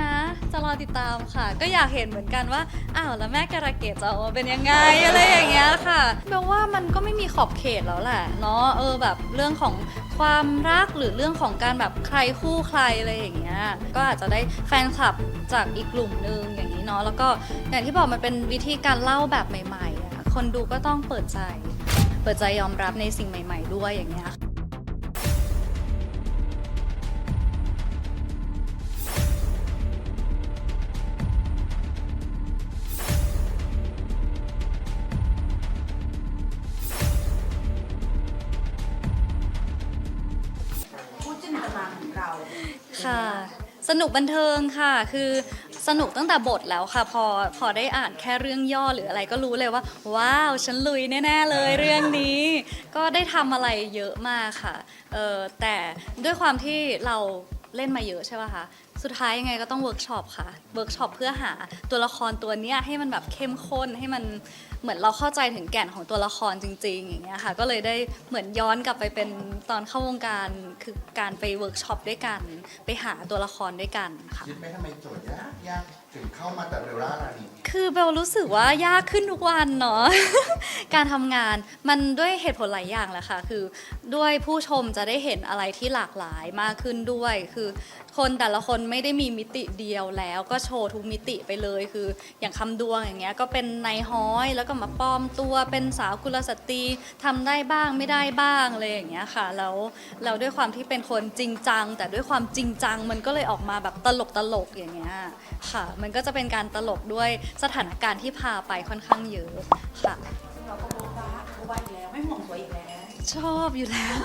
นะ จะรอติดตามค่ะ ก็อยากเห็นเหมือนกันว่า อ้าวแล้วแม่การะเกดจะออกมาเป็นยังไงอะไรอย่างเงี้ยค่ะแปลว่ามันก็ไม่มีขอบเขตแล้วแหละเนาะเออแบบเรื่องของความรักหรือเรื่องของการแบบใครคู่ใครอะไรอย่างเงี้ย ก็อาจจะได้แฟนคลับจากอีกกลุ่มหนึ่งอย่างนี้เนาะแล้วก็อย่างที่บอกมันเป็นวิธีการเล่าแบบใหม่ๆอะคนดูก็ต้องเปิดใจ เปิดใจยอมรับในสิ่งใหม่ ๆ ด้วยอย่างเงี้ย ค่ะ สนุกบันเทิงค่ะ คือสนุกตั้งแต่บทแล้วค่ะ พอพอได้อ่านแค่เรื่องย่อหรืออะไรก็รู้เลยว่า ว้าว ฉันลุยแน่ๆเลยเรื่องนี้ ก็ได้ทำอะไรเยอะมากค่ะเออแต่ด้วยความที่เราเล่นมาเยอะใช่ป่ะคะ สุดท้ายยังไงก็ต้องเวิร์กช็อปค่ะ เวิร์กช็อปเพื่อหาตัวละครตัวเนี้ยให้มันแบบเข้มข้นให้มันเหมือนเราเข้าใจถึงแก่นของตัวละครจริง ๆ อย่างเงี้ยค่ะ ก็เลยได้เหมือนย้อนกลับไปเป็นตอนเข้าวงการคือการไปเวิร์กช็อปด้วยกัน ไปหาตัวละครด้วยกันค่ะ คิดไหมทำไมโจทย์ยากยากถึงเข้ามาแต่เบลล่ารานี คือเบลรู้สึกว่ายากขึ้นทุกวันเนาะ การทำงานมันด้วยเหตุผลหลายอย่างแหละค่ะ คือด้วยผู้ชมจะได้เห็นอะไรที่หลากหลายมากขึ้นด้วย คือคนแต่ละคนไม่ไม่ได้มีมิติเดียวแล้ว ก็โชว์ทุกมิติไปเลยคือ อย่างคำดวงอย่างเงี้ยก็เป็นนายฮ้อยแล้วก็มาปลอมตัวเป็นสาวกุลสตรีทำได้บ้างไม่ได้บ้างอะไรอย่างเงี้ยค่ะแล้วแล้วด้วยความที่เป็นคนจริงจัง แต่ด้วยความจริงจังมันก็เลยออกมาแบบตลกตลกอย่างเงี้ยค่ะ มันก็จะเป็นการตลกด้วยสถานการณ์ที่พาไปค่อนข้างเยอะค่ะเราก็โบ๊ะโบ๊ะอีกแล้วไม่ห่วงสวยอีกแล้ว ชอบอยู่แล้ว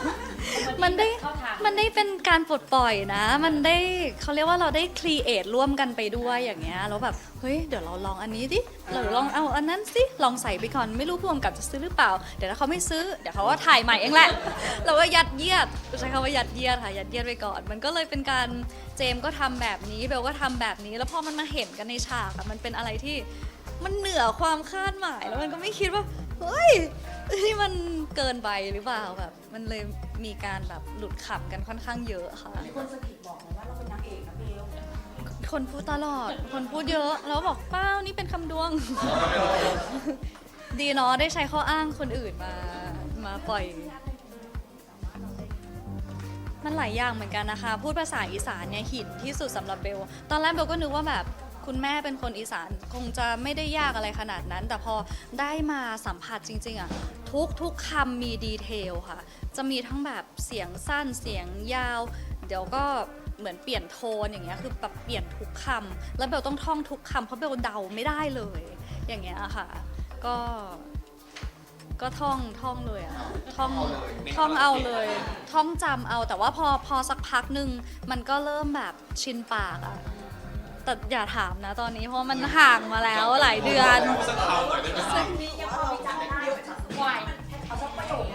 มันได้มันได้เป็นการปลดปล่อยนะ มันได้เขาเรียกว่าเราได้ครีเอทร่วมกันไปด้วยอย่างเงี้ยแล้วแบบเฮ้ยเดี๋ยวเราลองอันนี้ดิหรือลองเอาอันนั้นสิลองใส่ไปก่อนไม่รู้พ่วงกับจะซื้อหรือเปล่า เดี๋ยวถ้าเขาไม่ซื้อเดี๋ยวเขาก็ถ่ายใหม่เองแหละ เราก็ยัดเยียดใช้คำว่ายัดเยียดค่ะยัดเยียดไปก่อน มันก็เลยเป็นการเจมส์ก็ทำแบบนี้เบลก็ทำแบบนี้ แล้วพอมันมาเห็นกันในฉากอะมันเป็นอะไรที่ มันเหนือความคาดหมายแล้วมันก็ไม่คิดว่า เฮ้ยที่มันเกินไปหรือเปล่าแบบ มันเลยมีการแบบหลุดขำกันค่อนข้างเยอะค่ะ มีคนสะกิดบอกไหมว่าเราเป็นนางเอกนะเบลคนพูดตลอด คนพูดเยอะแล้วบอกเป้านี่เป็นคำดวง ดีเนาะได้ใช้ข้ออ้างคนอื่นมามาปล่อย มันหลายอย่างเหมือนกันนะคะ พูดภาษาอีสานเนี่ยหินที่สุดสำหรับเบล ตอนแรกเบลก็นึกว่าแบบ คุณแม่เป็นคนอีสานคงจะไม่ได้ยากอะไรขนาดนั้น แต่พอได้มาสัมผัสจริงๆอะทุกทุกคำมีดีเทลค่ะ จะมีทั้งแบบเสียงสั้นเสียงยาว เดี๋ยวก็เหมือนเปลี่ยนโทนอย่างเงี้ยคือแบบเปลี่ยนทุกคำแล้วเบลต้องท่องทุกคำเพราะเบลเดาไม่ได้เลย อย่างเงี้ยค่ะ ก็ก็ท่องท่องเลยอะท่องท่องเอาเลย ท่องจำเอาแต่ว่าพอพอสักพักหนึ่งมันก็เริ่มแบบชินปากอะ แต่อย่าถามนะตอนนี้เพราะมันห่างมาแล้วหลายเดือน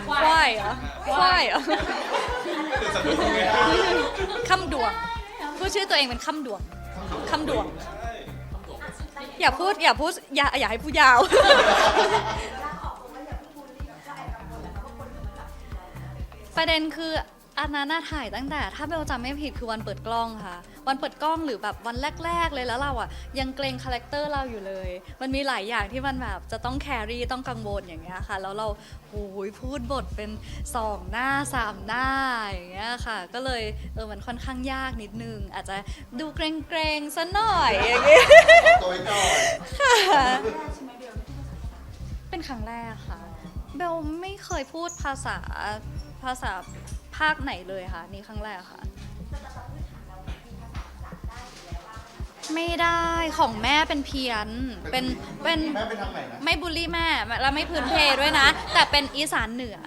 ควายเหรอควายเหรอคำดวงพูดชื่อตัวเองเป็นคำดวงคำดวงอย่าพูดอย่าพูดอย่าอย่าให้พูดยาว ประเด็นคือ อันนั้นน่ะถ่ายตั้งแต่ ถ้าเบลจำไม่ผิดคือวันเปิดกล้องค่ะ วันเปิดกล้องหรือแบบวันแรก ๆ เลยแล้วเราอะ ยังเกรงคาแรคเตอร์เราอยู่เลย มันมีหลายอย่างที่มันแบบจะต้องแครี่ต้องกังวลอย่างเงี้ยค่ะ แล้วเราโอ้ยพูดบทเป็นสองหน้าสามหน้าอย่างเงี้ยค่ะ ก็เลยเออมันค่อนข้างยากนิดนึง อาจจะดูเกรงๆซะหน่อยอย่างเงี้ยตัวไว้ก่อนเป็นครั้งแรกค่ะเบลไม่เคยพูดภาษาภาษา ภาคไหนเลยค่ะ นี่ครั้งแรกค่ะ ไม่ได้ของแม่เป็นเพี้ยนเป็นเป็นแม่ไปทางไหนนะไม่บูลลี่แม่แล้วไม่พื้นเพด้วยนะ แต่เป็นอีสานเหนือ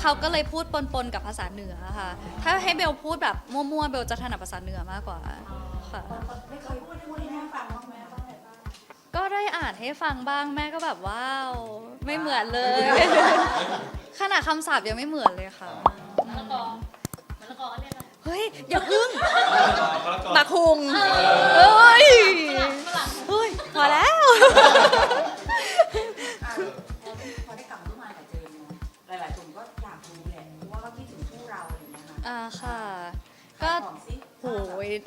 เขาก็เลยพูดปนๆกับภาษาเหนือค่ะ ถ้าให้เบลพูดแบบมั่วๆเบลจะถนัดภาษาเหนือมากกว่าค่ะไม่เคยพูดพูดให้แม่ฟังบ้างไหม ก็ได้อ่านให้ฟังบ้างแม่ก็แบบว้าวไม่เหมือนเลย ขนาดคำศัพท์ยังไม่เหมือนเลยค่ะเฮ้ยอย่าพึ่งบักฮุงเฮ้ยเฮ้ยพอแล้ว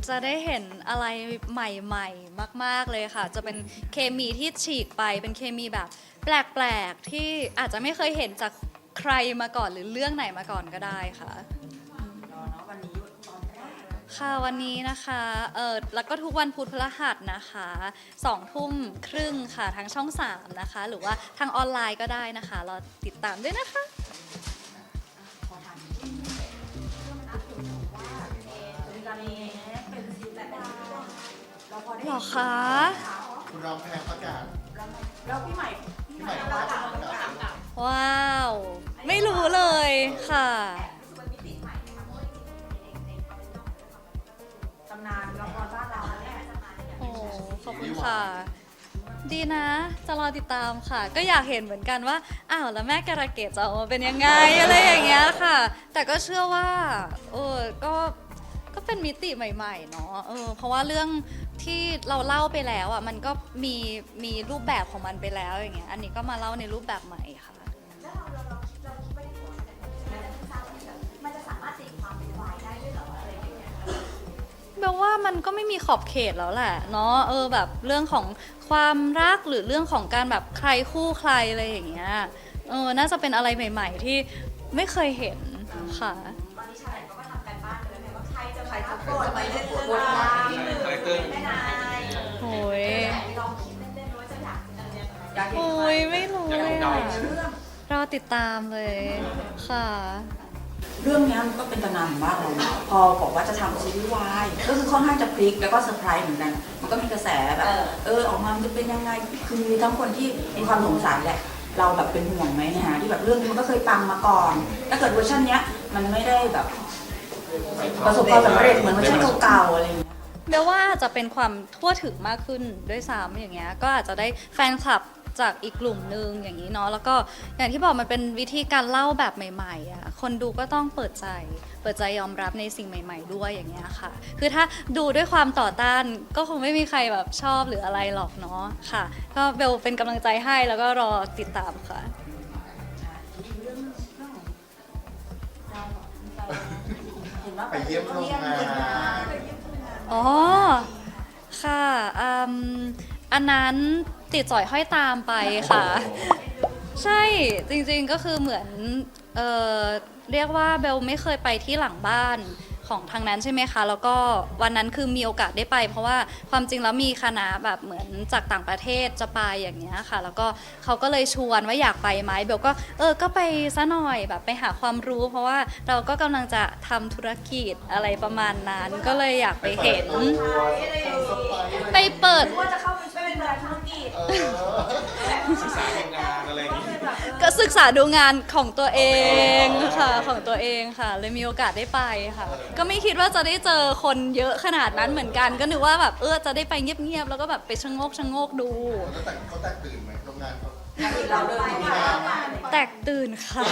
จะได้เห็นอะไรใหม่ๆ มาก ๆเลยค่ะ จะเป็นเคมีที่ฉีกไปเป็นเคมีแบบ แปลกๆที่อาจจะไม่เคยเห็นจากใครมาก่อนหรือเรื่องไหนมาก่อนก็ได้ค่ะค่ะวันนี้นะคะเออแล้วก็ทุกวันพุธพฤหัสนะคะสองทุ่มครึ่งค่ะทางช่อง 3 นะคะ หรือว่าทางออนไลน์ก็ได้นะคะ เรอติดตามด้วยนะคะ หรอคะ คุณรองแพงประกาศแล้วพี่ใหม่พี่ใหม่ประกาศประกาศว้าว ไม่รู้เลยค่ะ ตำนานละครบ้านเราเนี่ยโอ้ขอบคุณค่ะ ดีนะ จะรอติดตามค่ะ ก็อยากเห็นเหมือนกันว่า อ้าวแล้วแม่การะเกดจะออกมาเป็นยังไงอะไรอย่างเงี้ยค่ะ แต่ก็เชื่อว่า เออก็ ก็เป็นมิติใหม่ๆเนาะเออเพราะว่าเรื่องที่เราเล่าไปแล้วอะมันก็มีมีรูปแบบของมันไปแล้วอย่างเงี้ยอันนี้ก็มาเล่าในรูปแบบใหม่ค่ะมันจะสามารถตีความเป็นวายได้ด้วยเหรออะไรอย่างเงี้ยแปลว่ามันก็ไม่มีขอบเขตแล้วแหละเนาะเออแบบเรื่องของความรักหรือเรื่องของการแบบใครคู่ใครอะไรอย่างเงี้ยเออน่าจะเป็นอะไรใหม่ ๆ ที่ไม่เคยเห็นค่ะ โกรธไปเรื่องบทรางแม่นายโอ้ยลองคิดเล่นๆว่าจะอยากอยากเห็นโอ้ยไม่รู้เลยอะเรื่อติดตามเลยค่ะ เรื่องนี้มันก็เป็นตำนานของบ้านเรานะพอบอกว่าจะทำซีรีส์วายก็คือค่อนข้างจะพลิกแล้วก็เซอร์ไพรส์เหมือนกัน มันก็มีกระแสแบบเออออกมามันจะเป็นยังไงคือมีทั้งคนที่มีความสงสัยแหละเราแบบเป็นห่วงไหมเนยฮะที่แบบเรื่องนี้มันก็เคยปังมาก่อน ถ้าเกิดเวอร์ชันเนี้ยมันไม่ได้แบบ ประสบความสำเร็จเหมือนเวอร์ชันเก่าๆอะไรอย่างเงี้ย เบลว่าอาจจะเป็นความทั่วถึงมากขึ้นด้วยซ้ำอย่างเงี้ยก็อาจจะได้แฟนคลับจากอีกกลุ่มหนึ่งอย่างนี้เนาะแล้วก็อย่างที่บอกมันเป็นวิธีการเล่าแบบใหม่ๆอะคนดูก็ต้องเปิดใจ เปิดใจยอมรับในสิ่งใหม่ ๆ ด้วยอย่างเงี้ยค่ะ คือถ้าดูด้วยความต่อต้านก็คงไม่มีใครแบบชอบหรืออะไรหรอกเนาะค่ะ ก็เบลเป็นกำลังใจให้แล้วก็รอติดตามค่ะ เรา นว่าไปเยี่ยมโรงงาน อ๋อ ค่ะอืมอันนั้นติดจ่อยห้อยตามไปค่ะ ใช่จริงๆก็คือเหมือนเออเรียกว่าเบลไม่เคยไปที่หลังบ้าน ของทางนั้นใช่ไหมคะ แล้วก็วันนั้นคือมีโอกาสได้ไป เพราะว่าความจริงแล้วมีคณะแบบเหมือนจากต่างประเทศจะไปอย่างเงี้ยค่ะ แล้วก็เขาก็เลยชวนว่าอยากไปไหมเบลก็เออก็ไปซะหน่อยแบบไปหาความรู้ เพราะว่าเราก็กำลังจะทำธุรกิจอะไรประมาณนั้น ก็เลยอยากไปเห็น ไปเปิดว่าจะเข้าไปช่วยเป็นธุรกิจเออศึกษาดูงานอะไรอย่างนี้ ก็ศึกษาดูงานของตัวเองค่ะของตัวเองค่ะ เลยมีโอกาสได้ไปค่ะ ก็ไม่คิดว่าจะได้เจอคนเยอะขนาดนั้นเหมือนกัน ก็นึกว่าแบบเออจะได้ไปเงียบๆแล้วก็แบบไปชะโงกชะโงกดู เขาแตกเขาแตกตื่นไหมโรงงานเขาเราเดินมีงานแตกตื่นค่ะ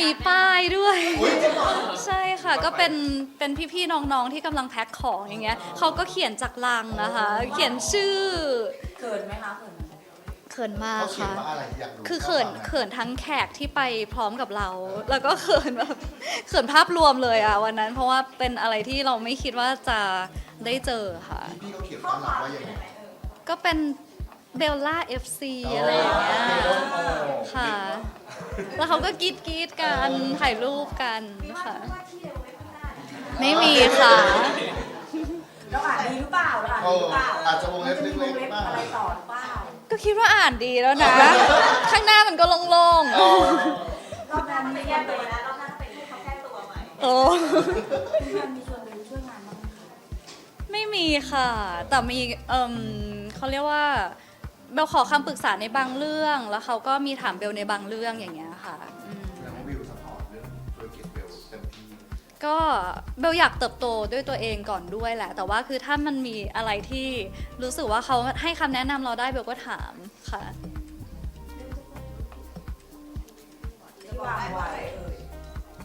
มีป้ายด้วย ใช่ค่ะ ก็เป็นเป็นพี่ๆน้องๆที่กำลังแพ็คของอย่างเงี้ยเขาก็เขียนจากลังนะคะ เขียนชื่อ เขินไหมคะเขินไหม เขินมากเขาเขียนค่ะ ว่าอะไรอยากรู้คือเขินเขินทั้งแขกที่ไปพร้อมกับเรา แล้วก็เขินแบบเขินภาพรวมเลยอะวันนั้น เพราะว่าเป็นอะไรที่เราไม่คิดว่าจะได้เจอค่ะ พี่เขาเขียนว่าหลังว่ายังไงก็เป็นเบลล่า FC อะไรอย่างเงี้ยค่ะ แล้วเขาก็กรีดกรีดๆกันถ่ายรูปกันค่ะ ไม่มีค่ะ เราอ่านดีหรือเปล่าเราอ่านเอดีหรือเปล่าอาจจะวงเล็บจะมีวงเล็เล็กบๆบ้าง อะไรต่อหรือเปล่า ก็คิดว่าอ่านดีแล้วนะ ข้างหน้ามันก็โล่งเออรอบหน้าไปแก้ตัวนะรอบหน้าไปที่เขาแก้ตัวใหม่ๆโอ้พี่มันมีชวนไปช่วยงานบ้างไหมคะไม่มีค่ะ แต่มีเอ่มเขาเรียกว่าเบลขอคำปรึกษาในบางเรื่อง แล้วเขาก็มีถามเบลในบางเรื่องอย่างเงี้ยค่ะอืม แล้ววิวสปอร์ตเรื่องธุรกิจเบลเต็มที่ ก็เบลอยากเติบโตด้วยตัวเองก่อนด้วยแหละ แต่ว่าคือถ้ามันมีอะไรที่รู้สึกว่าเขาให้คำแนะนำเราได้เบลก็ถามค่ะ ที่วางไว้เอ่ย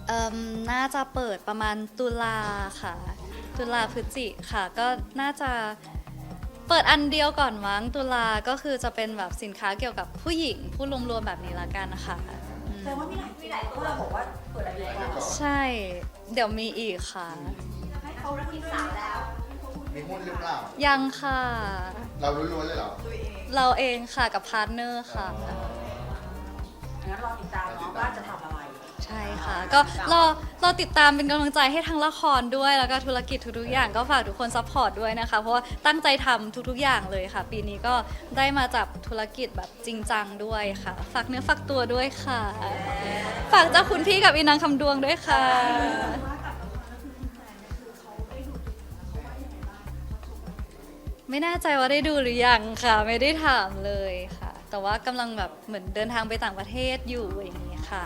เอ่มน่าจะเปิดประมาณตุลาค่ะ ตุลาพฤศจิค่ะ ก็น่าจะเปิดอันเดียวก่อนมั้งตุลาก็คือจะเป็นแบบสินค้าเกี่ยวกับผู้หญิงผู้รวมๆแบบนี้ละกันนะคะอืมแต่ว่ามีหลายมีหลายตัวเราบอกว่าเปิดอะไรก่อนใช่ เดี๋ยวมีอีกค่ะอเขาธุรกิจสาวแล้วมีหุ้นหรือเปล่า ยังค่ะ เราล้วนๆเลยเหรอเราเองค่ะกับพาร์ทเนอร์ค่ะ งั้นรอติดตามเนาะว่าจะทำอะไร ใช่ค่ะ ก็รอ เรอติดตามเป็นกำลังใจให้ทั้งละครด้วย แล้วก็ธุรกิจทุกๆอย่างก็ฝากทุกคนซัพพอร์ตด้วยนะคะ เพราะว่าตั้งใจทำทุกๆอย่างเลยค่ะ ปีนี้ก็ได้มาจับธุรกิจแบบจริงจังด้วยค่ะ ฝากเนื้อฝากตัวด้วยค่ะ ฝากเจ้าคุณพี่กับอีนางคำดวงด้วยค่ะ ไม่แน่ใจว่าได้ดูหรือยังค่ะ ไม่ได้ถามเลยค่ะ แต่ว่ากำลังแบบเหมือนเดินทางไปต่างประเทศอยู่อย่างนี้ค่ะ